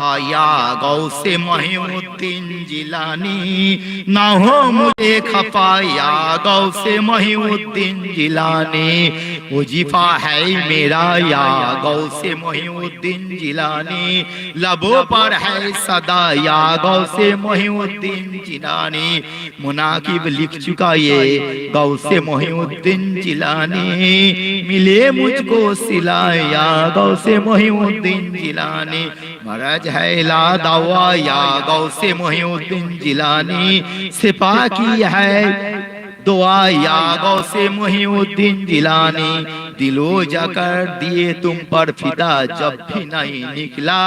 یا گو سے محی الدین جیلانی، نہ ہو مجھے خفا یا گو سے محی الدین جیلانی وجیفہ ہے میرا یا گو سے محی الدین جیلانی۔ لبوں پر ہے صدا یا گو سے محی الدین جیلانی۔ مناقب لکھ چکا یہ گو سے محی الدین جیلانی۔ ملے مجھ کو سلا یا گو سے محی الدین جیلانی۔ مرج ہے لا دعوا یا گو سے محی الدین جیلانی سپا کی ہے دعا یا گو سے محی الدین جیلانی دلو جا کر دیے تم پر فدا جب بھی نہیں نکلا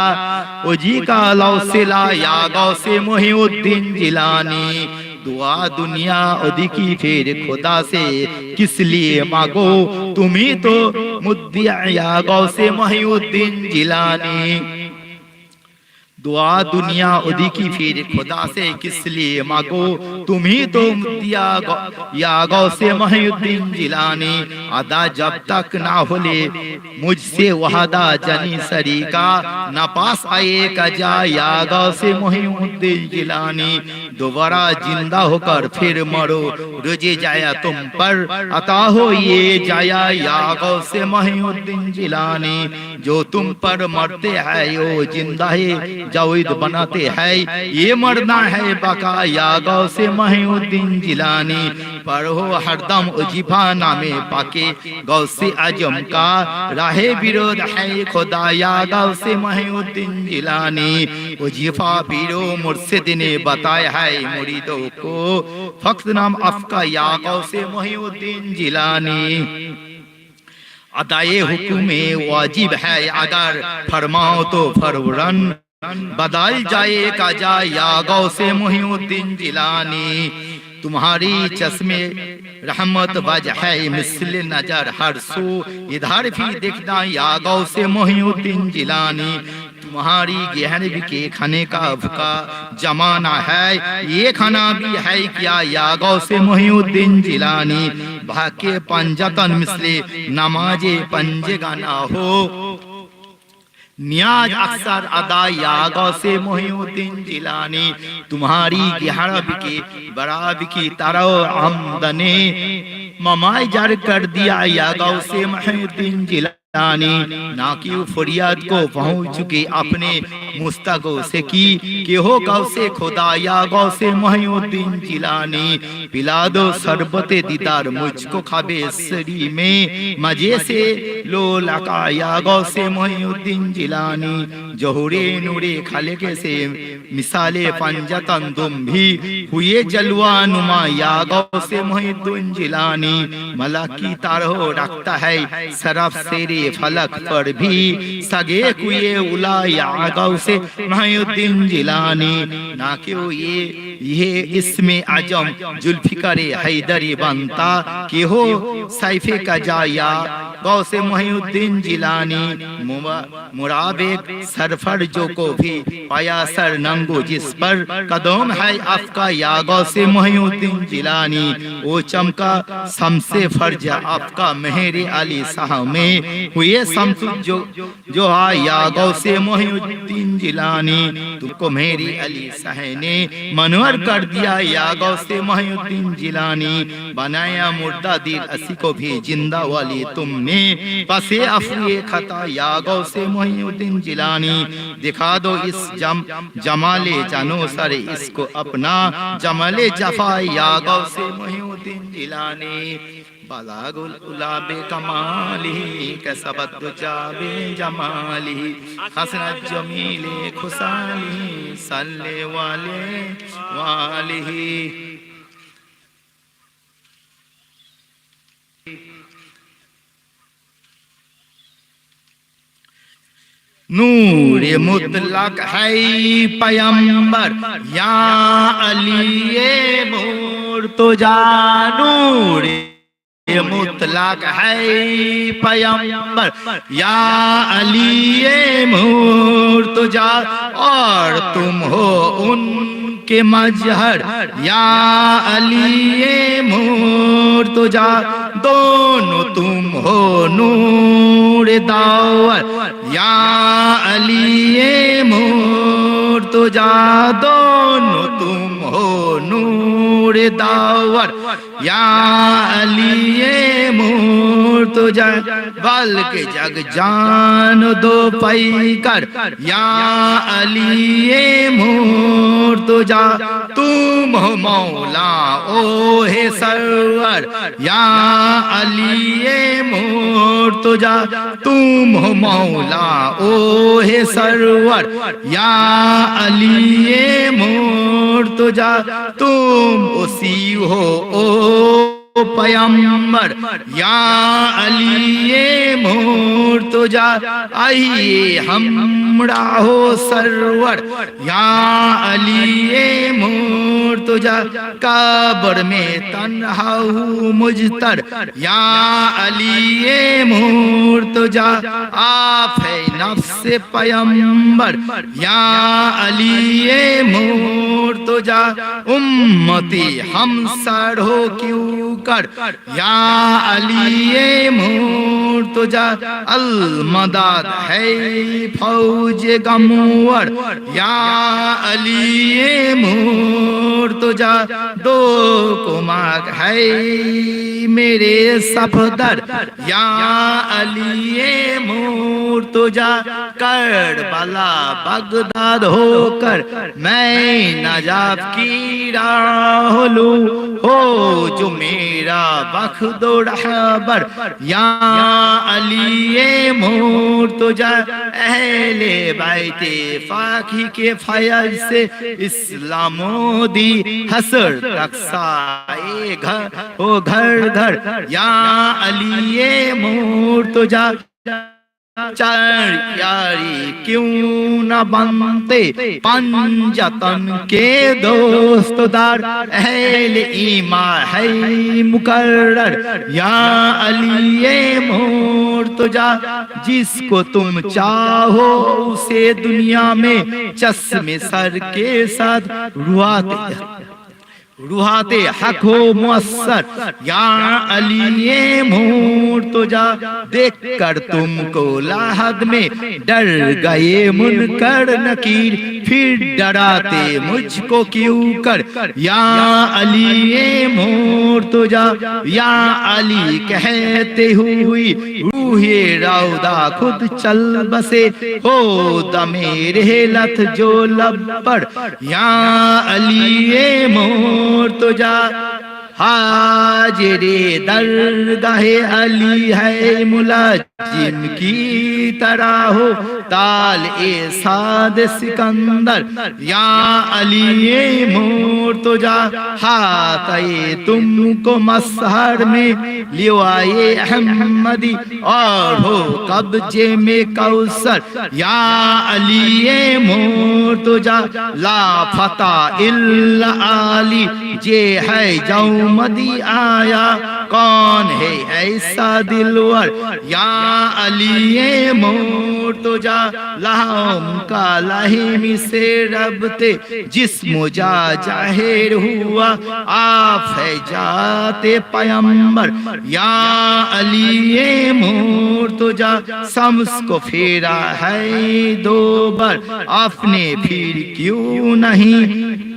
او جی کا لو سلا یا گو سے محی الدین جیلانی دعا دنیا ادی کی پھر خدا سے کس لیے مانگو تمہیں تو مدعا یا گو سے محی الدین جیلانی دعا دنیا ادی کی پھر خدا سے کس لیے مانگو؟ تمہیں تو مدیا یا گو سے محی الدین جیلانی، ادا جب تک نہ ہولے، مجھ سے وحدہ جنی سری کا نہ پاس آئے کا جا یا گو سے محی الدین جیلانی، دوبارہ زندہ ہو کر پھر مرو، رجے جایا تم پر، عطا ہو یہ جایا، یا گو سے محی الدین جیلانی، جو تم پر مرتے ہیں وہ زندہ ہے جاوید بناتے ہیں یہ مرنا ہے بقا یا گو سے محی الدین جیلانی۔ پڑھو ہر دم اجیبا نام پاکے۔ گو سے عجم کا راہ بیرود ہے خدا یا گو سے محی الدین جیلانی اجیفا بیرو مرسد نے بتایا ہے مریدوں کو۔ فقط نام افکا یا گو سے محی الدین جیلانی۔ ادائے حکم واجب ہے اگر فرماؤ تو فرورن۔ بدل جائے کا جا یا گو سے محی الدین جیلانی۔ تمہاری چشمے رحمت بج ہے مثل نظر ہر سو۔ ادھر بھی دیکھنا یا گو سے محی الدین جیلانی۔ تمہاری گہن بھی کے کھانے کا بھکا جمانا ہے۔ یہ کھانا بھی ہے کیا یا گو سے محی الدین جیلانی۔ بھاکے پنجتن مثل نماز پنج ہو۔ نیاز اکثر ادا یا غوث محی الدین جیلانی تمہاری گہرا بکی برا بکی ترو عمدنے ممائی جر کر دیا یا غوث محی الدین جیلانی نہ کہ فریاد کو پہنچ چکے اپنے مستقو سے کی کہ ہو گو سے خدا یا گو سے محی الدین جیلانی پلا دو سربت دیدار مجھ کو خوابے سری میں۔ مجھے سے لو لکا یا گو سے محی الدین جیلانی، جوہرے نورے خالق سے مثال پنجتن دم بھی ہوئے جلوہ نما۔ یا گو سے محی الدین جیلانی ملکی تارہو رکھتا ہے، سرف سیرے فلک پر بھی سگے کوئے اولا یا گو سے محی الدین جیلانی، نہ کیوں یہ یہ اس میں عجم جلفکر حیدری بنتا کہ ہو سیفے کا جایا گو سے محی الدین جیلانی مرابق سرفر جو کو بھی پایا سر ننگو جس پر قدم ہے افکا یا گو سے محی الدین جیلانی، وہ چمکا سمسے فرج افکا مہر علی صاحب میں ہوئے سمس جو جو آیا گو سے محی الدین جیلانی تم کو میری علی صاحب نے منور کر دیا یا گو سے محی الدین جیلانی بنایا مردہ دل اسی کو بھی زندہ والی تم نے پس افری خطا یا گو سے محی الدین جیلانی دکھا دو اس جم جمال جانو سر اس کو اپنا جمال جفا یا گو سے محی الدین جیلانی بلاغ الالاب کمالی، کسبت جاب جمالی، حسنت جمیل خسالی صلی والے والی نور مطلق ہے پیمبر یا علی مور تو جانور مطلق ہے پیمبر یا علی مور تو جا اور تم ہو ان کے مجہر یا علی مرتجا دونوں تم ہو نور داور۔ یا علی مرتجا دونوں تم ہو نور داور یا علی مور مرتجا بلکہ جگ جان دو پئی کر یا علی مرتجا تم ہو مولا او ہے سرور یا علی مور مرتجا تم ہو مولا او ہے سرور یا علی مرتجا تم اسی ہو، او پیمبر یا علی مرتجا آئیے ہمڑا ہو سرور۔ یا علی مرتجا قبر میں تنہا ہوں مجتر۔ یا علی مرتجا آپ ہے نفس پیمبر یا علی مرتجا امتی، ہم سر ہو کیوں کر؟ یا علی مرتجا المداد ہے فوج گمور یا علی مرتجا دو کماک ہے میرے صفدر یا علی مرتجا کر کربلا بغداد ہو کر میں نجات کی راہ لوں۔ ہو جو میرا بخد و رہبر یا علی مرتجا اہل بیت فاکی کے فیض سے اسلام و دی حسر تک سائے گھر او گھر گھر۔ یا علی مور تو مرتجا چار یاری کیوں نہ بنتے پنجتن کے دوست دار اہل ایمان ہے مقرر یا علی مرتجا جس کو تم چاہو اسے دنیا میں چشم سر کے ساتھ رواتے روحاتے حق ہو مؤثر یا علی مور مرتجا دیکھ کر تم کو لاحد میں ڈر گئے منکر نکیر۔ پھر ڈراتے مجھ کو کیوں کر؟ یا علی مور مرتجا یا علی کہتے ہوئی، روح راودہ خود چل بسے۔ ہو دمیرے لت جو لب پر۔ یا علی مور مرتجا مرتجا حاجر درگاہ علی ہے ملاجم کی طرح ہو، تال اے ساد سکندر، یا علی مور مرتجا ہاتھے تم کو مسہر میں، لیوائے احمدی، اور ہو قبجے میں کوسر یا علی مور مرتجا لا فتح الا علی، جے ہے جو مدی آیا، کون ہے ایسا دلور، یا علی مرتجا، لہم کا لہمی سے ربتے جسم جا ظاہر ہوا، آپ ہے جاتے پیمبر یا علی مرتجا سمس کو پھیرا ہے دو بر اپنے پھر کیوں نہیں؟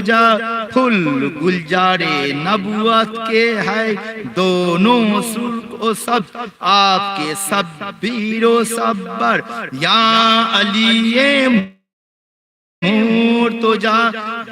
جا پھل گلجارے نبوت کے ہے۔ دونوں سرک و سب، آپ کے سب بیر و سبر یا علی مور تو جا۔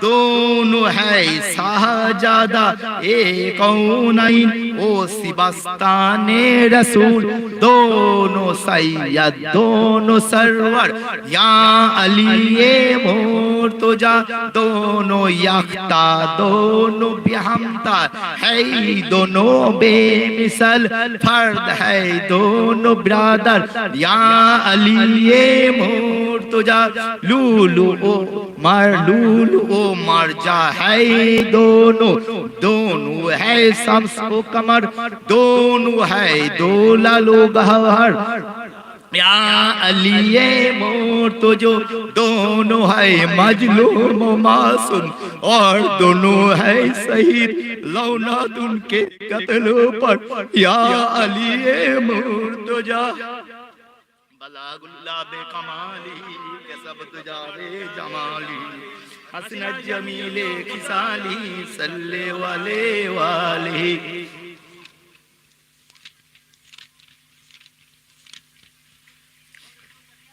دونوں ہے سہجادہ ایک اونین او سبستان رسول، دونوں سید، دونوں سرور۔ یا علی مور مرتجا دونوں یختہ دونوں بہمتا ہے دونوں بے مثل، فرد ہے دونوں برادر۔ یا علی مور مرتجا لولو او مر، لولو او مر جا ہے دونوں دونوں ہے سمس و کمر دونوں ہے دو لالو گہر یا علی مرتجو دونوں ہے مجلوم و معصوم اور دونوں ہے شہید لونات ان کے قتلوں پر یا علی مرتجا بلاغ اللہ بے کمالی کسب تجاوے جمالی حسن جمیل کسالی صلی والے والے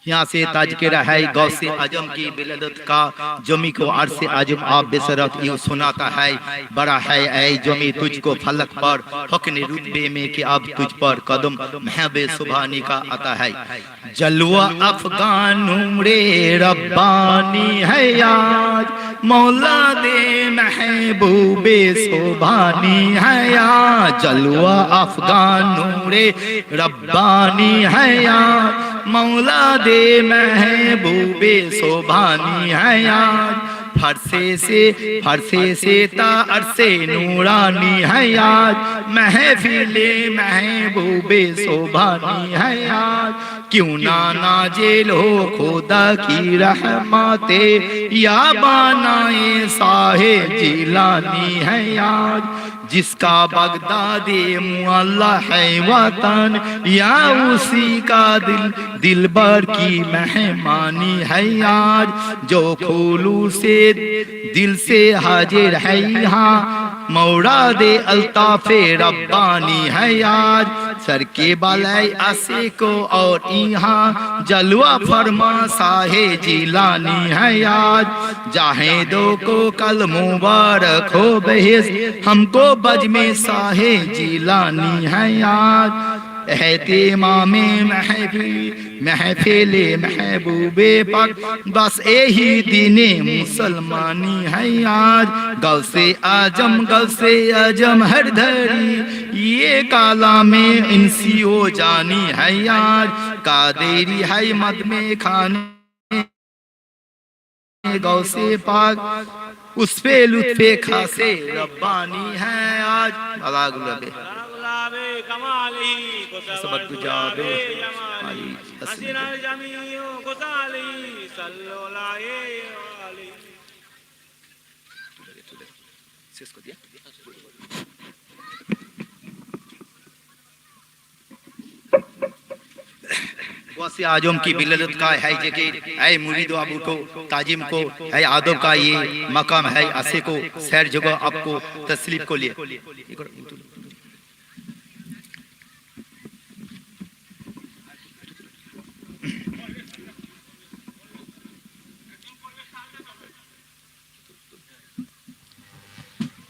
یہاں سے تاجکرہ ہے غوث عجم کی بلدت کا جمی کو عرص عجم آپ بسرت یوں سناتا ہے، بڑا ہے اے جمی، تجھ کو فلک پر حکن رتبے میں کہ اب تجھ پر قدم محب سبحانی کا آتا ہے۔ جلوہ افغان عمرے ربانی ہے یاد مولا دے محبوب سبحانی ہے یاد۔ جلوہ افغان عمرے ربانی ہے یاد مولا دے محبوب سبحانی ہے یاد۔ فرسے سے فرسے سے تا عرصے نورانی ہے یاد۔ محفل محبوب سبحانی ہے یاد۔ کیوں نہ ناجل ہو خدا کی رحمت۔ یا بانائے ساہے جیلانی ہے یاد۔ جس کا بغداد معلہ ہے وطن یا اسی کا دل دل بر کی مہمانی ہے یار، جو کھولو سے دل سے حاضر ہے یہاں، موراد الطاف ربانی ہے یار سر کے بالائے آسے کو اور یہاں جلوہ فرما، ساہے جیلانی ہے یاد۔ جاہیں دو کو کل مبارک ہو بحث ہم کو بج میں ساہے جیلانی ہے یاد۔ احتمام محفل محفل محبوب پاک۔ بس یہی دن مسلمانی ہے آج۔ گل سے آجم گل سے آجم ہر دھری یہ کالا میں انسی ہو جانی ہے آج۔ قادری ہے مد میں کھانے گو سے پاک۔ اس پہ لطف خاصے ربانی ہے آج۔ بلا گلبے غلابے کمالی علی حسن غزالی صلو لائے علی کو دیا۔ کی بلدت کا ہے جگہ۔ اے مرید و ابو کو تاجم کو اے آدب کا یہ مقام ہے اسے کو سیر جگہ آپ کو تسلیف کو لیے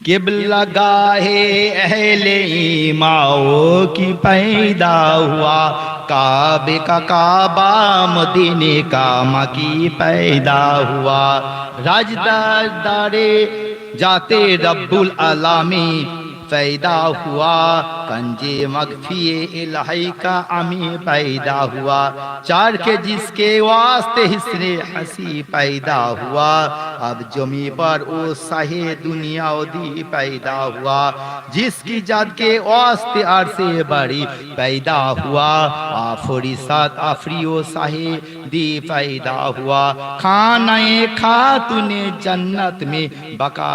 قبلہ گاہے اہل ایماؤ کی پیدا ہوا۔ کعب کا کعبہ، مدینے کا مکی پیدا ہوا۔ راجدار دارے جاتے رب العالمین پیدا ہوا کنجے مغفی الہی کا امی پیدا ہوا چار کے جس کے واسطے حسن حسی پیدا ہوا اب جمی پر او سہے دنیا و دی پیدا ہوا جس کی جد کے واسطے عرصے بڑی پیدا ہوا آفری سات آفری و سہے دی پیدا ہوا کھانا خاتون جنت میں بقا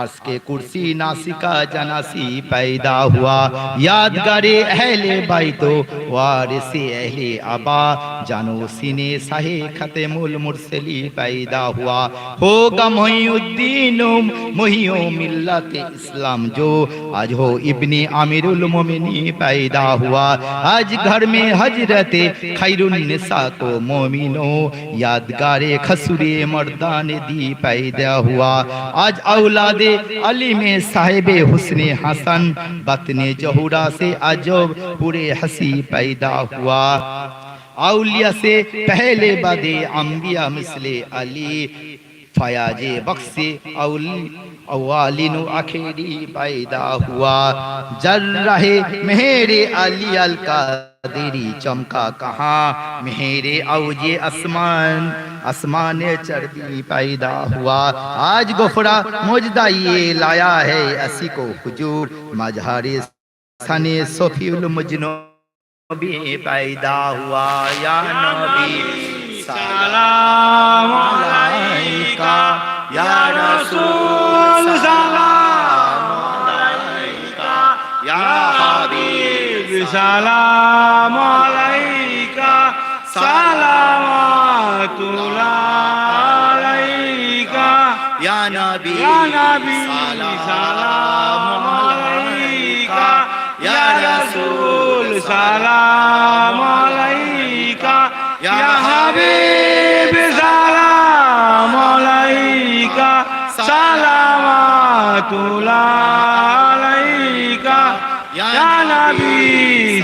عرص کے کرسی ناسکا جناسی پیدا ہوا یادگار اہل بیتو وارث اہل عبا جانو سینے سہے ختم المرسلی پیدا ہوا۔ ہوگا محی الدین محی ملت اسلام جو آج ہو ابن عامر المومنی پیدا ہوا۔ آج گھر میں حجرت خیر النساء کو مومنوں یادگار خسور مردان دی پیدا ہوا۔ آج اولاد علی میں صاحب حسن حسن، بطن جہورہ سے عجب پورے ہنسی پیدا ہوا۔ اولیاء سے پہلے بدے انبیاء مثل علی فیاج بخش اولیاء اوالین آخری پیدا ہوا۔ جل رہے میرے علی القادری، چمکا کہاں؟ میرے اوجے اسمان اسمان چردی پیدا ہوا۔ آج گفرا مجدہ یہ لایا ہے اسی کو خجور مجھار سن صفی المجنو بھی پیدا ہوا۔ یا نبی، سلام علیکہ۔ Ya Rasul salam alaika Ya Habib salam alaika Salamatullah alaika Ya Nabi salam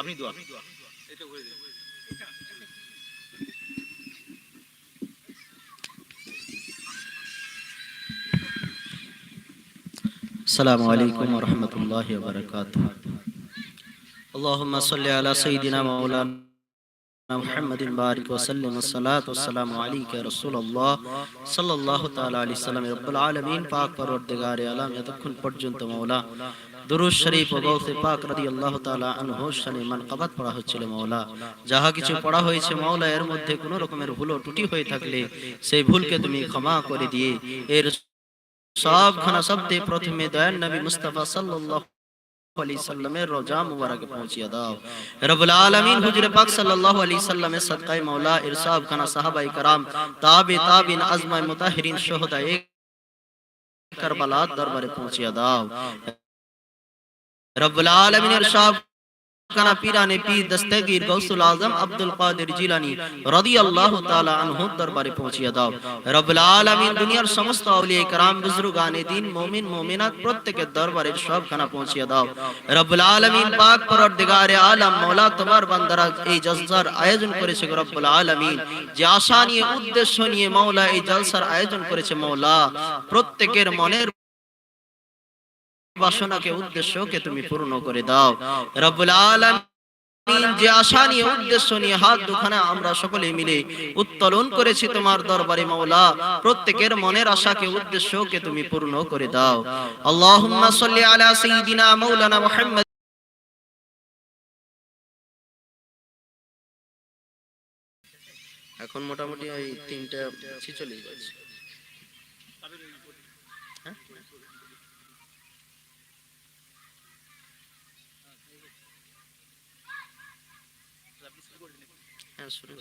আপনি দোয়া এটা করে দিন السلام عليكم ورحمة الله وبركاته اللهم صل على سيدنا مولانا محمد بارك وسلم الصلاة والسلام عليك يا رسول الله صلى الله تعالى عليه وسلم رب العالمين পাক পরওয়ারদিগার আলম এতক্ষণ পর্যন্ত মাওলা দুরুদ শরীফ ও গৌসে পাক রাদিয়াল্লাহু তাআলা আনহু শানে মানকাবাত পড়া হচ্ছিল মাওলা যাহা কিছু পড়া হয়েছে মাওলা এর মধ্যে কোনো রকমের ভুল ও ত্রুটি হয়ে থাকলে সেই ভুলকে তুমি ক্ষমা করে দিয়ে এর সবখানা শব্দে প্রথমে দয়ান নবী মুস্তাফা সাল্লাল্লাহু আলাইহি সাল্লামের রোজা মুবারকে পৌঁছিয়ে দাও রব্বুল আলামিন হুজুর পাক সাল্লাল্লাহু আলাইহি সাল্লামের সদকায়ে মাওলা এর সবখানা সাহাবায়ে کرام তাবে তাবিন আজমায়ে মুতাহহিরিন শুহাদায়ে কারবালার দরবারে পৌঁছিয়ে দাও রব্বুল আলামিনের সব কানা পীরানে পীর দস্তগীর গৌসুল আজম আব্দুল কাদের জিলানী রাদিয়াল্লাহু তাআলা আনহু দরবারে পৌঁছিয়ে দাও রব্বুল আলামিন দুনিয়ার সমস্ত আউলিয়া کرام বুজুর্গানে দিন মুমিন মুমিনাত প্রত্যেকের দরবারে সবখানা পৌঁছিয়ে দাও রব্বুল আলামিন পাক পরওয়ারদিগারে আলম মাওলা তোমার বান্দারা এই জলসার আয়োজন করেছে গো রব্বুল আলামিন যে আশা নিয়ে উদ্দেশ্য নিয়ে মাওলা এই জলসার আয়োজন করেছে মাওলা প্রত্যেকের মনের বাসনাকে, উদ্দেশ্যকে তুমি পূর্ণ করে দাও। রব্বুল আলামিন যে আশা নিয়ে, উদ্দেশ্য নিয়ে হাত দুখানা আমরা সকলে মিলে উত্তোলন করেছি তোমার দরবারে মাওলা, প্রত্যেকের মনের আশাকে, উদ্দেশ্যকে তুমি পূর্ণ করে দাও। আল্লাহুম্মা সাল্লি আলা সাইয়্যিদিনা মাওলানা মুহাম্মদ। এখন মোটামুটি ওই তিনটা ছিচল্লিশ বাজছে। হ্যাঁ শুরু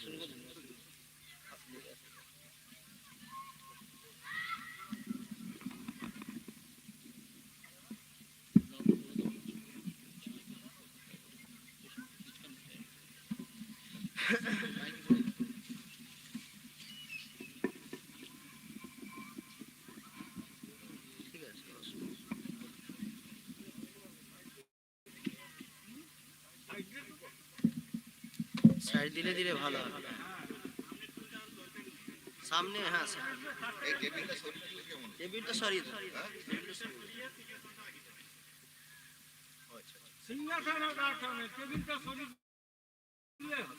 ধীরে ধীরে ভালো হবে। সামনে হ্যাঁ টেবিলটা সরিয়ে হ্যাঁ?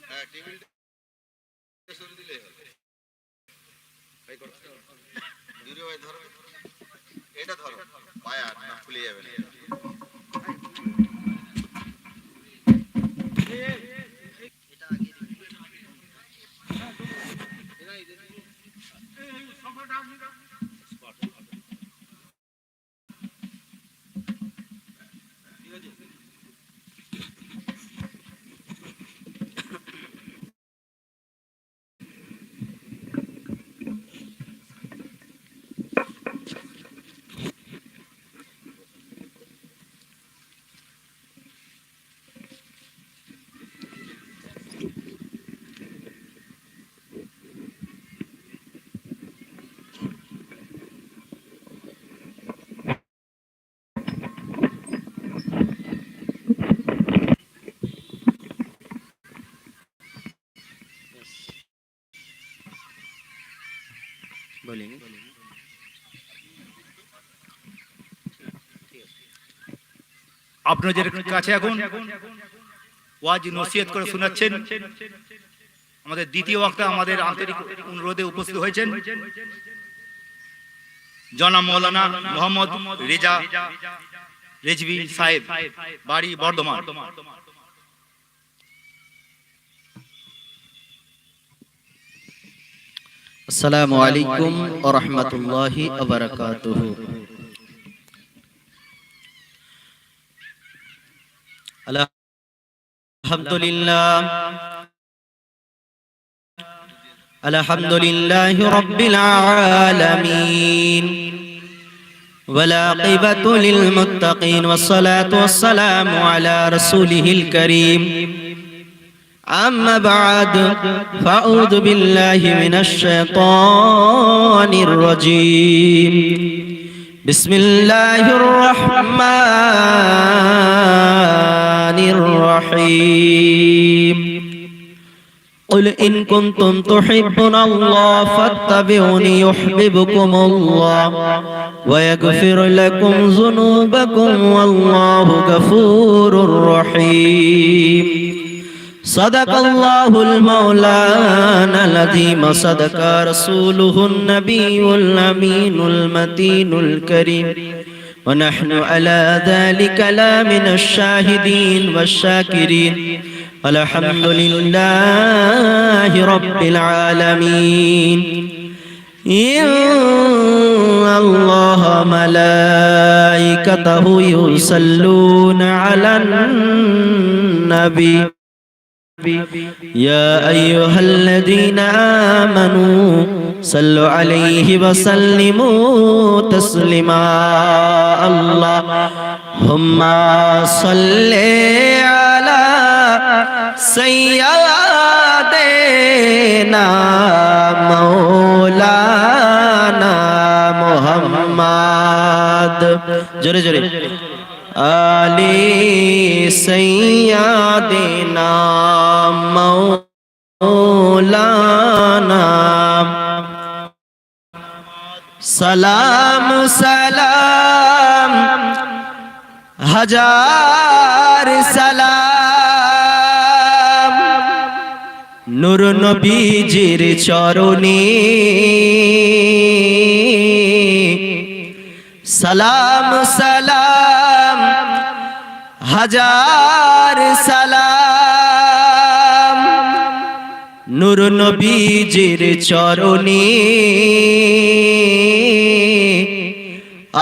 হ্যাঁ, ধরো এটা ধরো। পায়া না খুলে যাবে না। এই সফলটা বলিনি আপনাদের কাছে এখন ওয়াজ নসিহত করে শোনাচ্ছেন। আমাদের দ্বিতীয় বক্তা আমাদের আন্তরিক অনুরোধে উপস্থিত হয়েছেন। জনাব মৌলানা মোহাম্মদ রেজা রেজভি সাহেব, বাড়ি বর্ধমান। السلام عليكم ورحمة الله وبركاته الحمد لله الحمد لله رب العالمين والعاقبة للمتقين والصلاة والسلام على رسوله الكريم أما بعد فأعوذ بالله من الشيطان الرجيم بسم الله الرحمن الرحيم قل إن كنتم تحبون الله فاتبعوني يحببكم الله ويغفر لكم ذنوبكم والله غفور رحيم صدق الله المولانا العظيم صدق رسوله النبي الأمين المتين الكريم. ونحن على ذلك لا من الشاهدين والشاكرين. الحمد لله رب العالمين. إن الله ملائكته يصلون على النبي. يا أيها الذين آمنوا صلوا عليه وسلموا تسليما. اللهم صل على سيدنا مولانا محمد. جري جري. آلی سیادنا মৌলানা সালাম সালাম। হাজার সালাম। নুর নবীজির চরণে। সালাম সালাম। হাজার সালাম। নূর নবীজির চরণে।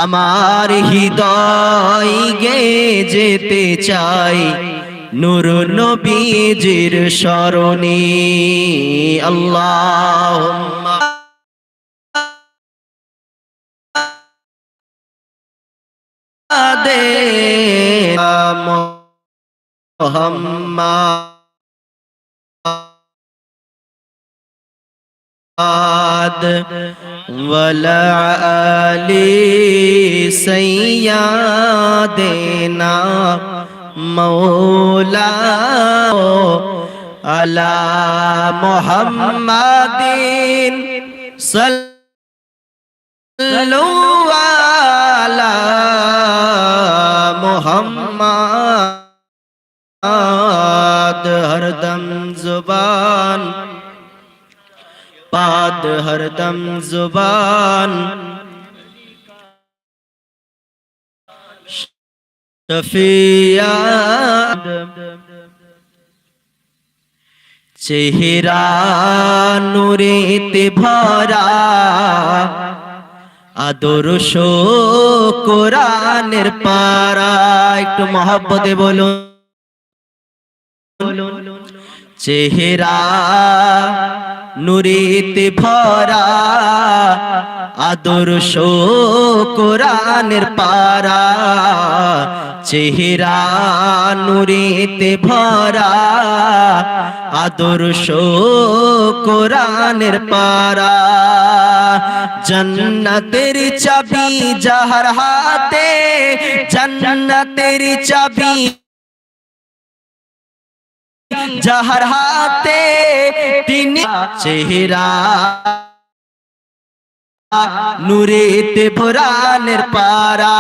আমার হৃদয় গে যেতে চাই নূর নবীজির স্মরণে আল্লাহ দে মোহাম্মদ ولا آل سيادنا مولا على محمد صلوا على محمد ہر دم زبان پاد ہر دم زبان شفیع চেহারা নুরেতে ভরা আদর্শ কোরআনের পারা একটু মহব্বতে বলুন চেহারা নুরিতে ভরা আদর্শ কোরআনের পারা। চেহারা নুরিতে ভরা আদর্শ কোরআনের পারা। জন্নতের চাবি যাহার হাতে, জন্নতের চাবি যাহার হাতে তিনি চেহারা নূরেতে ভরানের পারা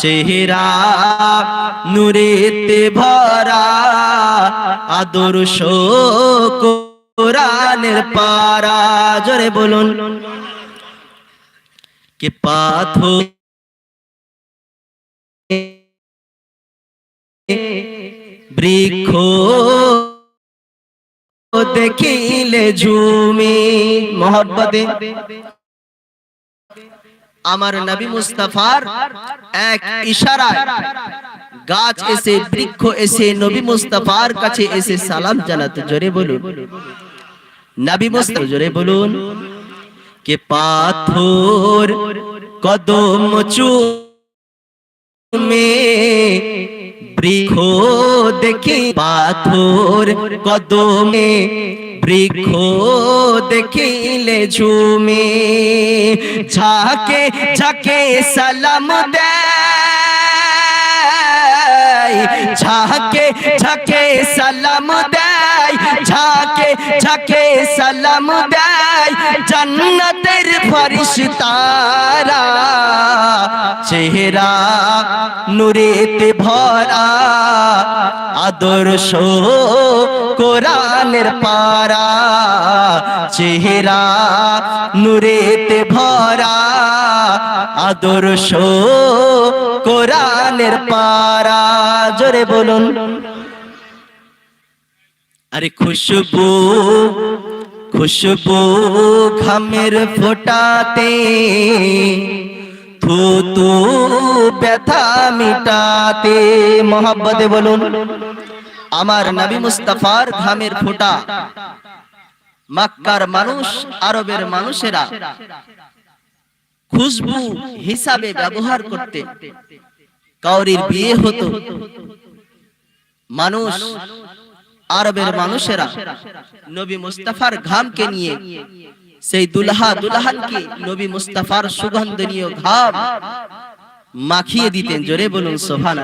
চেহারা নূরেতে ভরা, আদর্শ কোরআনের পারা জোরে বলুন, কে পাথর বৃক্ষ দেখিলে ঝুমি। মোহব্বতে আমার নবী মুস্তাফার এক ইশারায় গাছ এসে, বৃক্ষ এসে, নবী মুস্তাফার কাছে এসে সালাম জানাতে। জোরে বলুন। নবী মুস্তাফা, জোরে বলুন। কে পাথর, কদম চুমে বৃক্ষ দেখি পাথর কদমে, বৃক্ষ দেখিলে ঝুমে। ঝাকে ঝাকে সালাম দেয়, ঝাকে ঝাকে সালাম দেয়, ঝাকে ঝাকে সালাম দেয় জান্নাতের ফরিশতারা চেহারা নূরেতে ভরা, আদর্শ কোরআনের পারা। চেহারা নূরেতে ভরা, আদর্শ কোরআনের পারা। জোরে বলুন। আরে খুশবু খুশবু ঘামের ফোটাতে থু তু ব্যথা মিটাতে। মোহাব্বতে বলুন, আমার নবী মুস্তাফার ঘামের ফোঁটা, মাক্কার মানুষ, আরবের মানুষেরা খুশবু হিসাবে ব্যবহার করতে। কাউরির বিয়ে হতো, মানুষ আরবের মানুষেরা নবী মুস্তাফার ঘামকে নিয়ে সেই দুলহা দুলহানকে নবী মুস্তাফার সুগন্ধনীয় ঘাম মাখিয়ে দিতেন জোরে বলুন সোহান